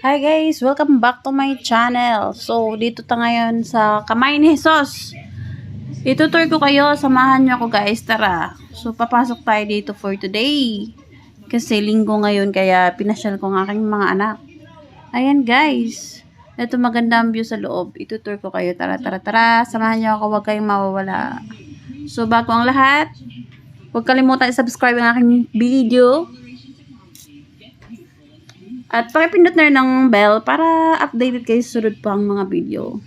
Hi guys! Welcome back to my channel. So, dito ta ngayon sa Kamay ni Jesus. Itutur ko kayo. Samahan nyo ako guys. Tara. So, papasok tayo dito for today. Kasi linggo ngayon kaya pinasyal ko ng aking mga anak. Ayan guys. Ito maganda ang view sa loob. Itutur ko kayo. Tara, tara, tara. Samahan nyo ako. Huwag kayong mawawala. So, bago ang lahat, huwag kalimutan i-subscribe ang aking video. At pakipindot na rin ng bell para updated kayo sa sunod pa ang mga video.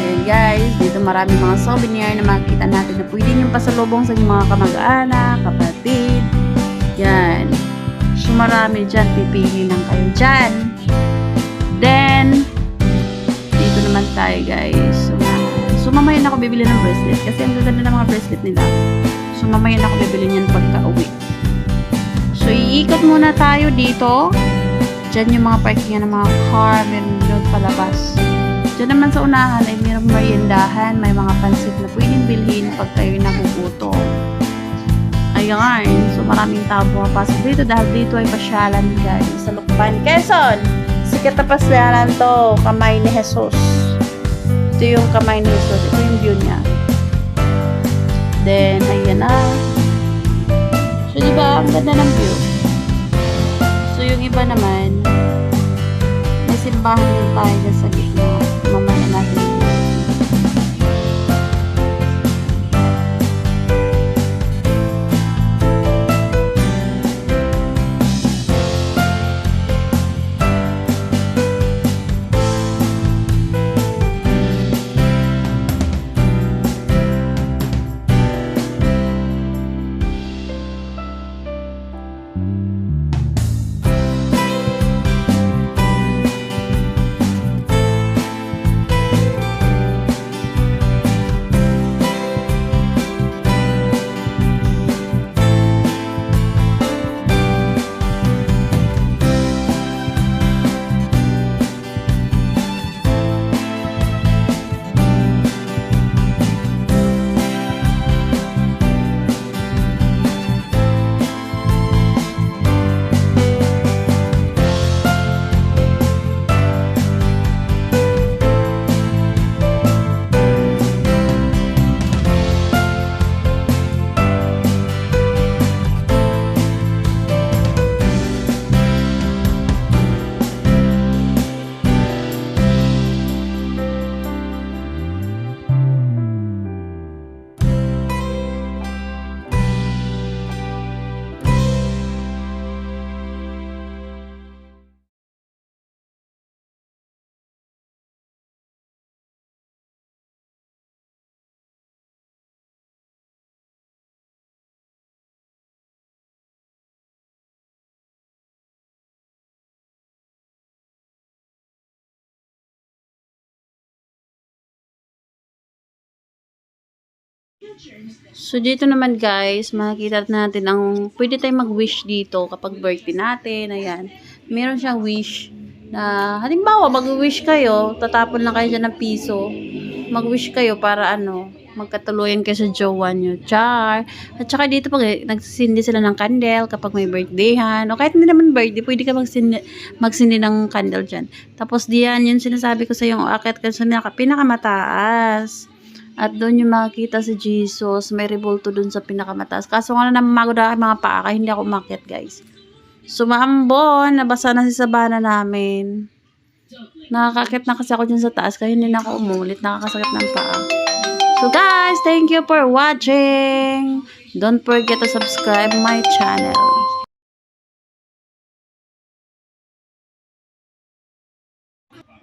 Ayun guys, dito marami mga souvenir na makikita natin na pwede nyo pasalubong sa inyong mga kamag-anak, kapatid. Yan. So marami dyan, pipili lang kayo dyan. Then, dito naman tayo guys. So, so ako bibili ng bracelet kasi ang gaganda ng mga bracelet nila. So mamaya na ako bibili niyan pagka uwi. So iikot muna tayo dito. Diyan yung mga parkingan ng mga car, meron doon palabas. Diyan naman sa unahan ay mayroong meriendahan, may mga pansit na pwedeng bilhin pag kayo nagugutom. Ayan, so maraming tao pumapasok dito dahil dito ay pasyalan guys sa Lukban, Quezon. Sikat na pasyalan to, kamay ni Jesus. Ito yung kamay ni Jesus, ito yung view niya. Then, ayan na. So, di ba, ang ganda ng view. Iba naman, may simbahan din tayo sa gitna. So, dito naman guys, makikita natin ang pwede tayong mag-wish dito kapag birthday natin. Ayan. Meron siyang wish na, halimbawa, mag-wish kayo, tatapon lang kayo ng piso. Mag-wish kayo para ano, magkatuluyan kayo sa jowa nyo. Char. At saka dito pag nagsindi sila ng candle kapag may birthdayhan. O kahit hindi naman birthday, pwede ka magsindi, magsindi ng candle dyan. Tapos diyan, yun sinasabi ko sa yung akit ka sa pinaka, pinakamataas. At doon yung makikita si Jesus, may rebulto doon sa pinakamataas. Kaso nga na namamagod ako mga paa, kaya hindi ako umakyat guys. Sumambon, nabasa na si Sabana namin. Nakakakit na kasi ako dyan sa taas, kaya hindi na ako umulit, nakakasakit ng paa. So guys, thank you for watching. Don't forget to subscribe my channel.